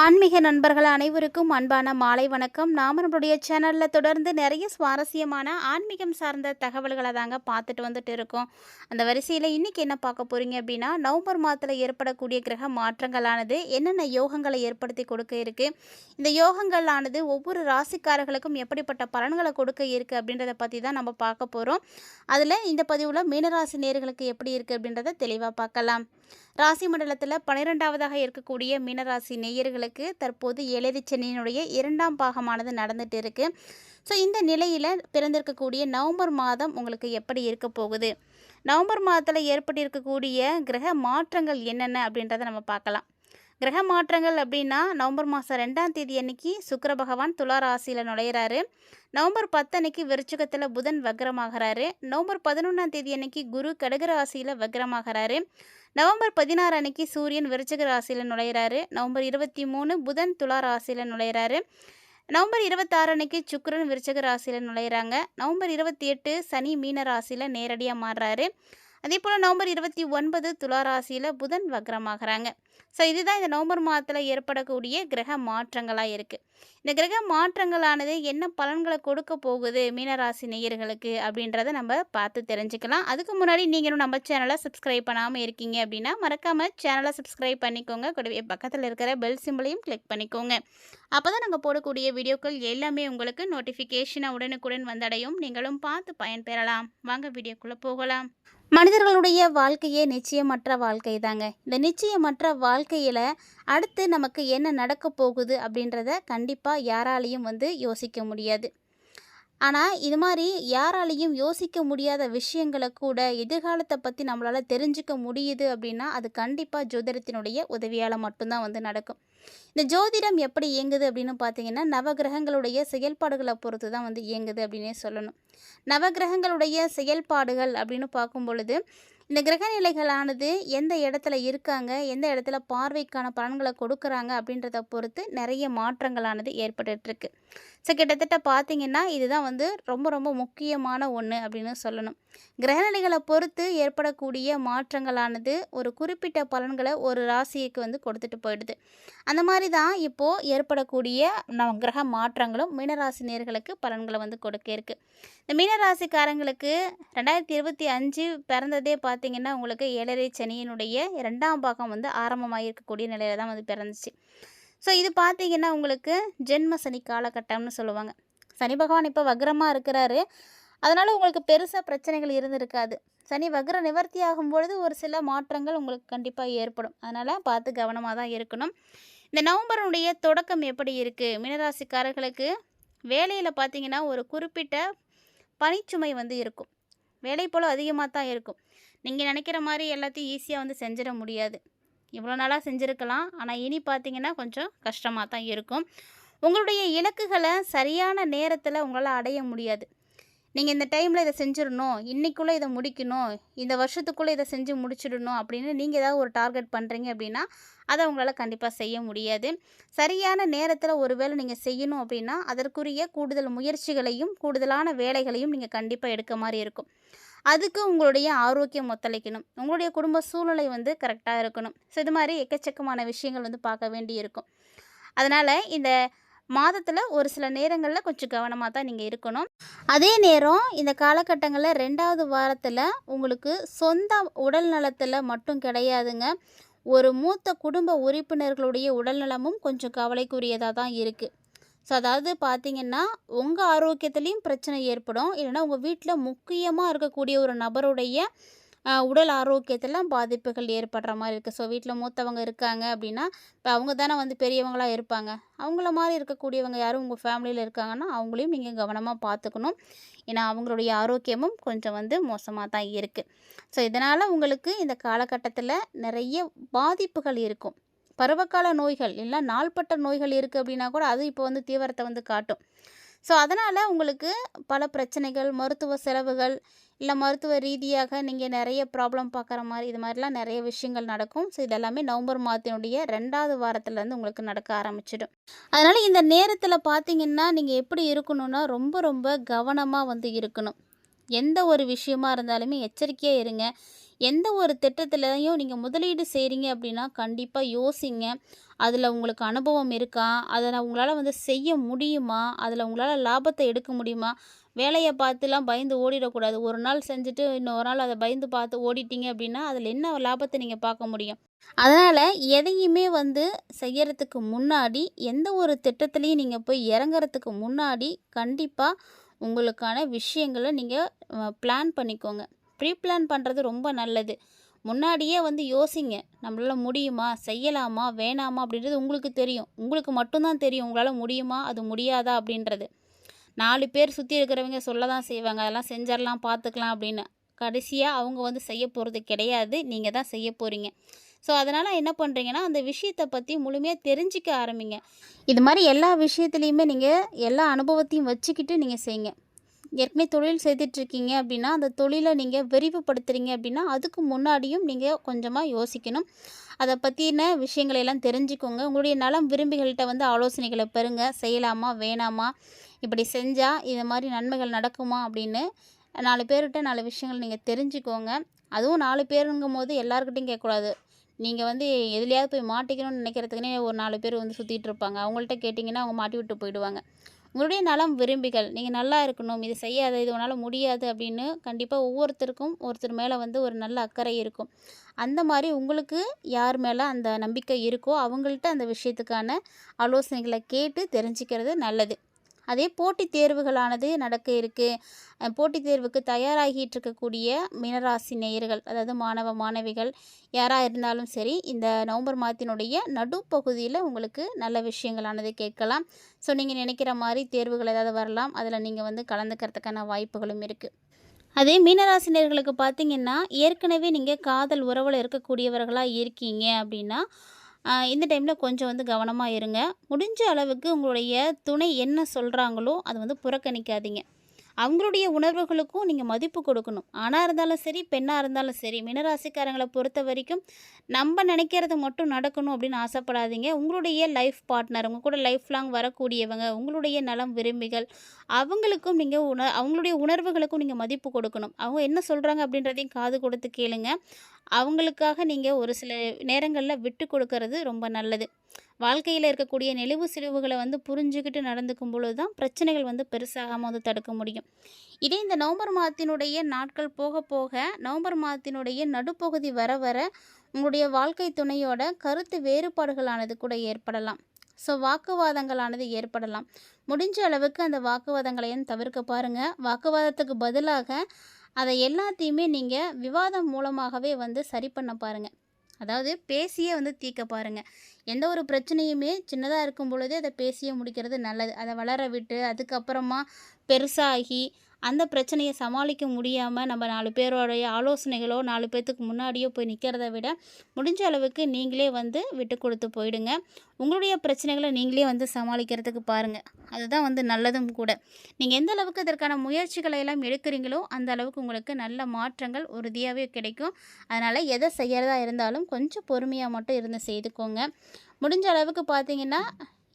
ஆன்மீக நண்பர்கள் அனைவருக்கும் அன்பான மாலை வணக்கம். நாம் நம்மளுடைய சேனலில் தொடர்ந்து நிறைய சுவாரஸ்யமான ஆன்மீகம் சார்ந்த தகவல்களை தாங்க பார்த்துட்டு வந்துட்டு இருக்கோம். அந்த வரிசையில் இன்றைக்கி என்ன பார்க்க போகிறீங்க அப்படின்னா நவம்பர் மாதத்தில் ஏற்படக்கூடிய கிரக மாற்றங்களானது என்னென்ன யோகங்களை ஏற்படுத்தி கொடுக்க இருக்குது இந்த யோகங்களானது ஒவ்வொரு ராசிக்காரர்களுக்கும் எப்படிப்பட்ட பலன்களை கொடுக்க இருக்குது அப்படின்றத பற்றி தான் நம்ம பார்க்க போகிறோம் அதில் இந்த பதிவில் மீனராசி நேர்களுக்கு எப்படி இருக்குது அப்படின்றத தெளிவாக பார்க்கலாம். ராசி மண்டலத்தில் பன்னிரெண்டாவதாக இருக்கக்கூடிய மீனராசி நேயர்களுக்கு தற்போது ஏழரை சென்னையினுடைய இரண்டாம் பாகமானது நடந்துட்டு இருக்கு. ஸோ இந்த நிலையில் பிறந்திருக்கக்கூடிய நவம்பர் மாதம் உங்களுக்கு எப்படி இருக்க போகுது? நவம்பர் மாதத்தில் ஏற்பட்டிருக்கக்கூடிய கிரக மாற்றங்கள் என்னென்ன அப்படின்றத நம்ம பார்க்கலாம். கிரக மாற்றங்கள் அப்படின்னா நவம்பர் மாதம் ரெண்டாம் தேதி அன்னைக்கு சுக்கர பகவான் துலா ராசியில் நுழையிறாரு. நவம்பர் பத்து அன்னைக்கு விருச்சகத்தில் புதன் வக்ரமாகிறாரு. நவம்பர் பதினொன்றாம் தேதி அன்னைக்கு குரு கடக ராசியில் வக்ரமாகிறாரு. நவம்பர் பதினாறு அன்னைக்கு சூரியன் விருச்சக ராசியில் நுழையிறாரு. நவம்பர் இருபத்தி மூணு புதன் துலா ராசியில் நுழையிறாரு. நவம்பர் இருபத்தாறு அன்னைக்கு சுக்கரன் விருச்சக ராசியில் நுழையிறாங்க. நவம்பர் இருபத்தி எட்டு சனி மீன ராசியில் நேரடியாக மாறுறாரு. அதே போல் நவம்பர் இருபத்தி ஒன்பது துளாராசியில் புதன் வக்ரமாகறாங்க. ஸோ இதுதான் இந்த நவம்பர் மாதத்தில் ஏற்படக்கூடிய கிரக மாற்றங்களாக இருக்குது இந்த கிரக மாற்றங்களானது என்ன பலன்களை கொடுக்க போகுது மீனராசி நேயர்களுக்கு அப்படின்றத நம்ம பார்த்து தெரிஞ்சுக்கலாம். அதுக்கு முன்னாடி நீங்களும் நம்ம சேனலை சப்ஸ்கிரைப் பண்ணாமல் இருக்கீங்க அப்படின்னா மறக்காமல் சேனலை சப்ஸ்கிரைப் பண்ணிக்கோங்க. கூடவே பக்கத்தில் இருக்கிற பெல் சிம்பிளையும் கிளிக் பண்ணிக்கோங்க. அப்போ தான் நாங்கள் போடக்கூடிய வீடியோக்கள் எல்லாமே உங்களுக்கு நோட்டிஃபிகேஷனை உடனுக்குடன் வந்தடையும். நீங்களும் பார்த்து பயன்பெறலாம். வாங்க வீடியோக்குள்ளே போகலாம். மனிதர்களுடைய வாழ்க்கையே நிச்சயமற்ற வாழ்க்கை தாங்க இந்த நிச்சயமற்ற வாழ்க்கையில் அடுத்து நமக்கு என்ன நடக்க போகுது அப்படின்றத கண்டிப்பாக யாராலையும் வந்து யோசிக்க முடியாது. ஆனால் இது மாதிரி யாராலையும் யோசிக்க முடியாத விஷயங்களை கூட எதிர்காலத்தை பற்றி நம்மளால் தெரிஞ்சுக்க முடியுது அப்படின்னா அது கண்டிப்பாக ஜோதிடத்தினுடைய உதவியால் மட்டும்தான் வந்து நடக்கும். இந்த ஜோதிடம் எப்படி இயங்குது அப்படின்னு பார்த்தீங்கன்னா நவகிரகங்களுடைய செயல்பாடுகளை பொறுத்து தான் வந்து இயங்குது அப்படின்னே சொல்லணும். நவகிரகங்களுடைய செயல்பாடுகள் அப்படின்னு பார்க்கும் பொழுது இந்த கிரகநிலைகளானது எந்த இடத்துல இருக்காங்க எந்த இடத்துல பார்வைக்கான பலன்களை கொடுக்குறாங்க அப்படின்றத பொறுத்து நிறைய மாற்றங்களானது ஏற்பட்டுருக்கு ஸோ கிட்டத்தட்ட பார்த்திங்கன்னா இதுதான் வந்து ரொம்ப ரொம்ப முக்கியமான ஒன்று அப்படின்னு சொல்லணும். கிரகநிலைகளை பொறுத்து ஏற்படக்கூடிய மாற்றங்களானது ஒரு குறிப்பிட்ட பலன்களை ஒரு ராசிக்கு வந்து கொடுத்துட்டு போயிடுது. அந்த மாதிரி தான் இப்போது ஏற்படக்கூடிய நம் கிரக மாற்றங்களும் மீனராசி நேர்களுக்கு பலன்களை வந்து கொடுக்க இருக்குது இந்த மீனராசிக்காரங்களுக்கு ரெண்டாயிரத்தி இருபத்தி அஞ்சு பிறந்ததே பார்த்தீங்கன்னா உங்களுக்கு ஏழரை சனியினுடைய ரெண்டாம் பாகம் வந்து ஆரம்பமாக இருக்கக்கூடிய நிலையில தான் வந்து பிறந்துச்சு. ஸோ இது பார்த்தீங்கன்னா உங்களுக்கு ஜென்ம சனி காலகட்டம்னு சொல்லுவாங்க. சனி பகவான் இப்போ வக்ரமாக இருக்கிறாரு. அதனால் உங்களுக்கு பெருசாக பிரச்சனைகள் இருந்திருக்காது. சனி வக்ர நிவர்த்தி ஆகும் பொழுது ஒரு சில மாற்றங்கள் உங்களுக்கு கண்டிப்பாக ஏற்படும். அதனால் பார்த்து கவனமாக தான் இருக்கணும். இந்த நவம்பருடைய தொடக்கம் எப்படி இருக்குது மீனராசிக்காரர்களுக்கு வேலையில் பார்த்தீங்கன்னா ஒரு குறிப்பிட்ட பணிச்சுமை வந்து இருக்கும். வேலை போல் அதிகமாக தான் இருக்கும். நீங்கள் நினைக்கிற மாதிரி எல்லாத்தையும் ஈஸியாக வந்து செஞ்சிட முடியாது. இவ்வளோ நாளாக செஞ்சுருக்கலாம். ஆனால் இனி பார்த்தீங்கன்னா கொஞ்சம் கஷ்டமாக தான் இருக்கும். உங்களுடைய இலக்குகளை சரியான நேரத்தில் உங்களால் அடைய முடியாது. நீங்கள் இந்த டைமில் இதை செஞ்சிடணும். இன்றைக்குள்ளே இதை முடிக்கணும். இந்த வருஷத்துக்குள்ளே இதை செஞ்சு முடிச்சிடணும் அப்படின்னு நீங்கள் ஏதாவது ஒரு டார்கெட் பண்ணுறீங்க அப்படின்னா அதை உங்களால் கண்டிப்பாக செய்ய முடியாது. சரியான நேரத்தில் ஒரு வேளை நீங்கள் செய்யணும் அப்படின்னா அதற்குரிய கூடுதல் முயற்சிகளையும் கூடுதலான வேலைகளையும் நீங்கள் கண்டிப்பாக எடுக்க மாதிரி இருக்கும். அதுக்கு உங்களுடைய ஆரோக்கியம் ஒத்துழைக்கணும். உங்களுடைய குடும்ப சூழ்நிலை வந்து கரெக்டாக இருக்கணும். ஸோ இது மாதிரி எக்கச்சக்கமான விஷயங்கள் வந்து பார்க்க வேண்டி இருக்கும். அதனால் இந்த மாதத்தில் ஒரு சில நேரங்களில் கொஞ்சம் கவனமாக தான் நீங்கள் இருக்கணும். அதே நேரம் இந்த காலகட்டங்களில் ரெண்டாவது வாரத்தில் உங்களுக்கு சொந்த உடல் நலத்தில் மட்டும் கிடையாதுங்க. ஒரு மூத்த குடும்ப உறுப்பினர்களுடைய உடல்நலமும் கொஞ்சம் கவலைக்குரியதாக தான் இருக்குது ஸோ அதாவது பார்த்தீங்கன்னா உங்கள் ஆரோக்கியத்துலேயும் பிரச்சனை ஏற்படும். இல்லைன்னா உங்கள் வீட்டில் முக்கியமாக இருக்கக்கூடிய ஒரு நபருடைய உடல் ஆரோக்கியத்தில் பாதிப்புகள் ஏற்படுற மாதிரி இருக்குது ஸோ வீட்டில் மூத்தவங்க இருக்காங்க அப்படின்னா இப்போ அவங்க தானே வந்து பெரியவங்களாக இருப்பாங்க. அவங்கள மாதிரி இருக்கக்கூடியவங்க யாரும் உங்கள் ஃபேமிலியில் இருக்காங்கன்னா அவங்களையும் நீங்கள் கவனமாக பார்த்துக்கணும் ஏன்னா அவங்களுடைய ஆரோக்கியமும் கொஞ்சம் வந்து மோசமாக தான் இருக்குது ஸோ இதனால் உங்களுக்கு இந்த காலகட்டத்தில் நிறைய பாதிப்புகள் இருக்கும். பருவகால நோய்கள் இல்லை நாள்பட்ட நோய்கள் இருக்குது அப்படின்னா கூட அது இப்போ வந்து தீவிரத்தை வந்து காட்டும். ஸோ அதனால் உங்களுக்கு பல பிரச்சனைகள் மருத்துவ செலவுகள் இல்லை மருத்துவ ரீதியாக நீங்கள் நிறைய ப்ராப்ளம் பார்க்குற மாதிரி இது மாதிரிலாம் நிறைய விஷயங்கள் நடக்கும். ஸோ இதெல்லாமே நவம்பர் மாதத்தினுடைய ரெண்டாவது வாரத்துலேருந்து உங்களுக்கு நடக்க ஆரம்பிச்சிடும். அதனால் இந்த நேரத்தில் பார்த்தீங்கன்னா நீங்கள் எப்படி இருக்கணும்னா ரொம்ப ரொம்ப கவனமாக வந்து இருக்கணும். எந்த ஒரு விஷயமா இருந்தாலுமே எச்சரிக்கையாக இருங்க எந்த ஒரு திட்டத்துலையும் நீங்கள் முதலீடு செய்கிறீங்க அப்படின்னா, கண்டிப்பாக யோசிங்க. அதில் உங்களுக்கு அனுபவம் இருக்கா? அதை உங்களால் வந்து செய்ய முடியுமா? அதில் உங்களால் லாபத்தை எடுக்க முடியுமா? வேலையை பார்த்துலாம் பயந்து ஓடிடக்கூடாது ஒரு நாள் செஞ்சுட்டு, இன்னொரு நாள் அதை பயந்து பார்த்து ஓடிட்டீங்க அப்படின்னா, அதில் என்ன லாபத்தை நீங்கள் பார்க்க முடியும்? அதனால் எதையுமே வந்து செய்யறதுக்கு முன்னாடி, எந்த ஒரு திட்டத்துலேயும் நீங்கள் போய் இறங்குறதுக்கு முன்னாடி, கண்டிப்பாக உங்களுக்கான விஷயங்களை நீங்கள் பிளான் பண்ணிக்கோங்க. ப்ரீ பிளான் பண்ணுறது ரொம்ப நல்லது. முன்னாடியே வந்து யோசிங்க. நம்மளால் முடியுமா? செய்யலாமா? வேணாமா? அப்படின்றது உங்களுக்கு தெரியும். உங்களுக்கு மட்டும்தான் தெரியும். உங்களால் முடியுமா? அது முடியாதா? அப்படின்றது. நாலு பேர் சுற்றி இருக்கிறவங்க சொல்ல தான் செய்வாங்க. அதெல்லாம் செஞ்சிடலாம் பார்த்துக்கலாம் அப்படின்னு. கடைசியாக அவங்க வந்து செய்ய போகிறது கிடையாது. நீங்கள் தான் செய்ய போகிறீங்க ஸோ, அதனால் என்ன பண்ணுறீங்கன்னா அந்த விஷயத்தை பற்றி முழுமையாக தெரிஞ்சுக்க ஆரம்பிங்க. இது மாதிரி எல்லா விஷயத்துலேயுமே நீங்கள் எல்லா அனுபவத்தையும் வச்சுக்கிட்டு நீங்கள் செய்யுங்க. ஏற்கனவே தொழில் செய்துட்ருக்கீங்க அப்படின்னா, அந்த தொழிலை நீங்கள் விரிவுபடுத்துகிறீங்க அப்படின்னா, அதுக்கு முன்னாடியும் நீங்கள் கொஞ்சமாக யோசிக்கணும். அதை பற்றின விஷயங்களையெல்லாம் தெரிஞ்சுக்கோங்க. உங்களுடைய நலம் விரும்பிகள்கிட்ட வந்து ஆலோசனைகளை பெறுங்க. செய்யலாமா? வேணாமா? இப்படி செஞ்சால் இது மாதிரி நன்மைகள் நடக்குமா? அப்படின்னு நாலு பேர்கிட்ட நாலு விஷயங்கள் நீங்கள் தெரிஞ்சுக்கோங்க. அதுவும் 4 பேருங்கும்போது எல்லாருக்கிட்டையும் கேட்கக்கூடாது. நீங்கள் வந்து எதுலையாவது போய் மாட்டிக்கணும்னு நினைக்கிறதுக்குனே ஒரு நாலு பேர் வந்து சுற்றிட்டு இருப்பாங்க. அவங்கள்ட்ட கேட்டிங்கன்னா அவங்க மாட்டி விட்டு போயிடுவாங்க. உங்களுடைய நலம் விரும்பிகள், நீங்கள் நல்லா இருக்கணும், இது செய்யாத, இது உன்னால முடியாது அப்படின்னு கண்டிப்பாக ஒவ்வொருத்தருக்கும் ஒருத்தர் மேலே வந்து ஒரு நல்ல அக்கறை இருக்கும். அந்த மாதிரி உங்களுக்கு யார் மேலே அந்த நம்பிக்கை இருக்கோ, அவங்கள்ட்ட அந்த விஷயத்துக்கான ஆலோசனைகளை கேட்டு தெரிஞ்சுக்கிறது நல்லது. அதே போட்டித் தேர்வுகளானது நடக்க இருக்கு. போட்டித் தேர்வுக்கு தயாராகிட்டு இருக்கக்கூடிய மினராசி நேயர்கள், அதாவது மாணவ, மாணவிகள் யாராக இருந்தாலும் சரி, இந்த நவம்பர் மாதத்தினுடைய நடுப்பகுதியில் உங்களுக்கு நல்ல விஷயங்களானது கேட்கலாம். ஸோ, நீங்கள் நினைக்கிற மாதிரி தேர்வுகள் ஏதாவது வரலாம். அதில் நீங்கள் வந்து கலந்துக்கிறதுக்கான வாய்ப்புகளும் இருக்குது அதே மீனராசினியர்களுக்கு பார்த்தீங்கன்னா, ஏற்கனவே நீங்கள் காதல் உறவில் இருக்கக்கூடியவர்களாக இருக்கீங்க அப்படின்னா, இந்த டைமில் கொஞ்சம் வந்து கவனமாக இருங்க. முடிஞ்ச அளவுக்கு உங்களுடைய துணை என்ன சொல்கிறாங்களோ அதை வந்து புறக்கணிக்காதீங்க. அவங்களுடைய உணர்வுகளுக்கும் நீங்கள் மதிப்பு கொடுக்கணும். ஆணாக இருந்தாலும் சரி, பெண்ணாக இருந்தாலும் சரி, மினராசிக்காரங்களை பொறுத்த வரைக்கும் நம்ம நினைக்கிறது மட்டும் நடக்கணும் அப்படின்னு ஆசைப்படாதீங்க. உங்களுடைய லைஃப் பார்ட்னர், உங்கள் கூட லைஃப் லாங் வரக்கூடியவங்க, உங்களுடைய நலம் விரும்பிகள், அவங்களுக்கும் நீங்கள் உண அவங்களுடைய உணர்வுகளுக்கும் நீங்கள் மதிப்பு கொடுக்கணும். அவங்க என்ன சொல்கிறாங்க அப்படின்றதையும் காது கொடுத்து கேளுங்க. அவங்களுக்காக நீங்கள் ஒரு சில நேரங்களில் விட்டு கொடுக்கறது ரொம்ப நல்லது. வாழ்க்கையில் இருக்கக்கூடிய நெளிவு சிலிவுகளை வந்து புரிஞ்சுக்கிட்டு நடந்துக்கும் பொழுது தான் பிரச்சனைகள் வந்து பெருசாகாமல் வந்து தடுக்க முடியும். இதே இந்த நவம்பர் மாதத்தினுடைய நாட்கள் போக போக, நவம்பர் மாதத்தினுடைய நடுப்பகுதி வர வர, உங்களுடைய வாழ்க்கை துணையோட கருத்து வேறுபாடுகளானது கூட ஏற்படலாம். ஸோ, வாக்குவாதங்களானது ஏற்படலாம். முடிஞ்ச அளவுக்கு அந்த வாக்குவாதங்களையும் தவிர்க்க பாருங்கள் வாக்குவாதத்துக்கு பதிலாக, அதை எல்லாத்தையுமே நீங்கள் விவாதம் மூலமாகவே வந்து சரி பண்ண பாருங்கள் அதாவது பேசியே வந்து தீர்க்க பாருங்கள் எந்த ஒரு பிரச்சனையுமே சின்னதாக இருக்கும் பொழுதே அதை பேசியே முடிக்கிறது நல்லது. அதை வளர விட்டு, அதுக்கப்புறமா பெருசாகி, அந்த பிரச்சனையை சமாளிக்க முடியாமல் நம்ம நாலு பேரோடைய ஆலோசனைகளோ, நாலு பேர்த்துக்கு முன்னாடியோ போய் நிற்கிறத விட, முடிஞ்ச அளவுக்கு நீங்களே வந்து விட்டு கொடுத்து போயிடுங்க. உங்களுடைய பிரச்சனைகளை நீங்களே வந்து சமாளிக்கிறதுக்கு பாருங்கள் அதுதான் வந்து நல்லதும் கூட. நீங்கள் எந்த அளவுக்கு இதற்கான முயற்சிகளை எல்லாம் எடுக்கிறீங்களோ, அந்த அளவுக்கு உங்களுக்கு நல்ல மாற்றங்கள் உறுதியாகவே கிடைக்கும். அதனால் எதை செய்கிறதா இருந்தாலும் கொஞ்சம் பொறுமையாக மட்டும் இருந்து செய்துக்கோங்க. முடிஞ்ச அளவுக்கு பார்த்தீங்கன்னா,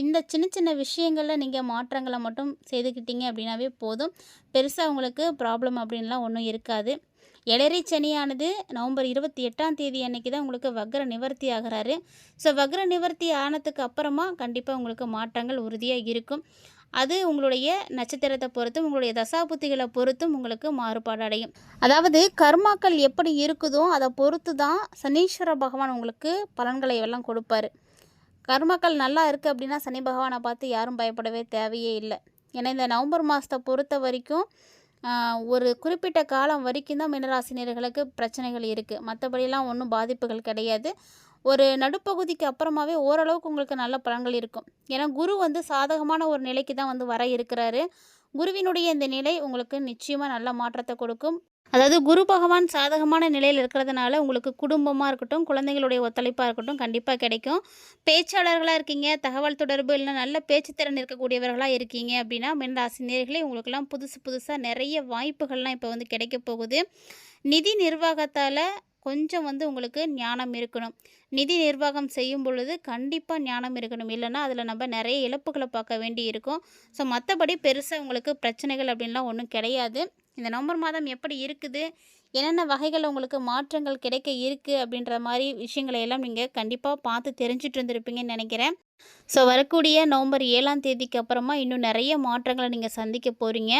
இந்த சின்ன சின்ன விஷயங்களில் நீங்கள் மாற்றங்களை மட்டும் செய்துக்கிட்டீங்க அப்படின்னாவே போதும். பெருசாக உங்களுக்கு ப்ராப்ளம் அப்படின்லாம் ஒன்றும் இருக்காது. எழறி சனியானது நவம்பர் 28ஆம் தேதி அன்னைக்கு தான் உங்களுக்கு வக்ர நிவர்த்தி ஆகிறாரு ஸோ, வக்ர நிவர்த்தி ஆனதுக்கு அப்புறமா கண்டிப்பாக உங்களுக்கு மாற்றங்கள் உறுதியாக இருக்கும். அது உங்களுடைய நட்சத்திரத்தை பொறுத்தும், உங்களுடைய தசாபுத்திகளை பொறுத்தும் உங்களுக்கு மாறுபாடு அடையும். அதாவது கர்மாக்கள் எப்படி இருக்குதோ, அதை பொறுத்து தான் சனீஸ்வர பகவான் உங்களுக்கு பலன்களை எல்லாம் கொடுப்பாரு. கர்மக்கள் நல்லா இருக்குது அப்படின்னா, சனி பகவானை பார்த்து யாரும் பயப்படவே தேவையே இல்லை ஏன்னா, இந்த நவம்பர் மாதத்தை பொறுத்த வரைக்கும் ஒரு குறிப்பிட்ட காலம் வரைக்கும் தான் மீனராசினியர்களுக்கு பிரச்சனைகள் இருக்குது மற்றபடியெல்லாம் ஒன்றும் பாதிப்புகள் கிடையாது. ஒரு நடுப்பகுதிக்கு அப்புறமாவே ஓரளவுக்கு உங்களுக்கு நல்ல பலன்கள் இருக்கும். ஏன்னா, குரு வந்து சாதகமான ஒரு நிலைக்கு தான் வந்து வர இருக்கிறாரு. குருவினுடைய இந்த நிலை உங்களுக்கு நிச்சயமாக நல்ல மாற்றத்தை கொடுக்கும். அதாவது குரு பகவான் சாதகமான நிலையில் இருக்கிறதுனால, உங்களுக்கு குடும்பமாக இருக்கட்டும், குழந்தைகளுடைய ஒத்துழைப்பாக இருக்கட்டும், கண்டிப்பாக கிடைக்கும். பேச்சாளர்களாக இருக்கீங்க, தகவல் தொடர்பு இல்லை நல்ல பேச்சுத்திறன் இருக்கக்கூடியவர்களாக இருக்கீங்க அப்படின்னா, மீனராசி நேர்களே உங்களுக்கெல்லாம் புதுசு புதுசாக நிறைய வாய்ப்புகள்லாம் இப்போ வந்து கிடைக்கப் போகுது. நிதி நிர்வாகத்தால் கொஞ்சம் வந்து உங்களுக்கு ஞானம் இருக்கணும். நிதி நிர்வாகம் செய்யும் பொழுது கண்டிப்பாக ஞானம் இருக்கணும். இல்லைன்னா அதில் நம்ம நிறைய இழப்புகளை பார்க்க வேண்டி இருக்கும். ஸோ, மற்றபடி பெருசாக உங்களுக்கு பிரச்சனைகள் அப்படின்லாம் ஒன்றும் கிடையாது. இந்த நவம்பர் மாதம் எப்படி இருக்குது? என்னென்ன வகைகள் உங்களுக்கு மாற்றங்கள் கிடைக்க இருக்குது அப்படின்ற மாதிரி விஷயங்களை எல்லாம் நீங்கள் கண்டிப்பாக பார்த்து தெரிஞ்சுட்டு இருந்திருப்பீங்கன்னு நினைக்கிறேன். ஸோ வரக்கூடிய நவம்பர் ஏழாம் தேதிக்கு அப்புறமா இன்னும் நிறைய மாற்றங்களை நீங்கள் சந்திக்க போகிறீங்க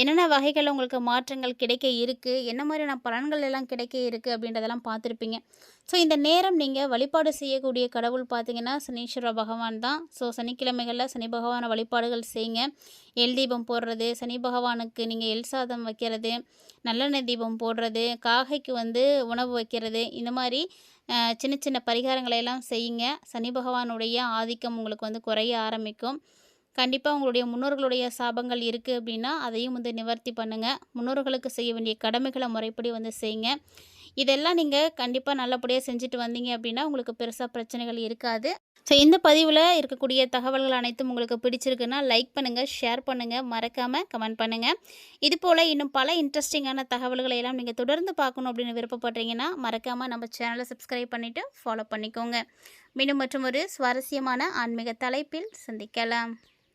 என்னென்ன வகைகளில் உங்களுக்கு மாற்றங்கள் கிடைக்க இருக்குது என்ன மாதிரியான பலன்கள் எல்லாம் கிடைக்க இருக்குது அப்படின்றதெல்லாம் பார்த்துருப்பீங்க. ஸோ இந்த நேரம் நீங்கள் வழிபாடு செய்யக்கூடிய கடவுள் பார்த்தீங்கன்னா சனீஸ்வர பகவான் தான். ஸோ சனிக்கிழமைகளில் சனி பகவானை வழிபாடுகள் செய்யுங்க. எல் தீபம் போடுறது சனி பகவானுக்கு நீங்கள் எல் சாதம் வைக்கிறது நல்லெண்ணெய் தீபம் போடுறது காகைக்கு வந்து உணவு வைக்கிறது இந்த மாதிரி சின்ன சின்ன பரிகாரங்களை எல்லாம் செய்யுங்க. சனி பகவானுடைய ஆதிக்கம் உங்களுக்கு வந்து குறைய ஆரம்பிக்கும். கண்டிப்பாக உங்களுடைய முன்னோர்களுடைய சாபங்கள் இருக்குது அப்படின்னா அதையும் வந்து நிவர்த்தி பண்ணுங்கள் முன்னோர்களுக்கு செய்ய வேண்டிய கடமைகளை முறைப்படி வந்து செய்யுங்க. இதெல்லாம் நீங்கள் கண்டிப்பாக நல்லபடியாக செஞ்சுட்டு வந்தீங்க அப்படின்னா உங்களுக்கு பெருசாக பிரச்சனைகள் இருக்காது. ஸோ இந்த பதிவில் இருக்கக்கூடிய தகவல்கள் அனைத்தும் உங்களுக்கு பிடிச்சிருக்குன்னா லைக் பண்ணுங்கள் ஷேர் பண்ணுங்கள் மறக்காமல் கமெண்ட் பண்ணுங்கள் இது போல் இன்னும் பல இன்ட்ரெஸ்டிங்கான தகவல்களை எல்லாம் நீங்கள் தொடர்ந்து பார்க்கணும் அப்படின்னு விருப்பப்படுறீங்கன்னா மறக்காமல் நம்ம சேனலை சப்ஸ்கிரைப் பண்ணிவிட்டு ஃபாலோ பண்ணிக்கோங்க. மீண்டும் மற்றும் ஒரு சுவாரஸ்யமான ஆன்மீக தலைப்பில் சந்திக்கலாம்.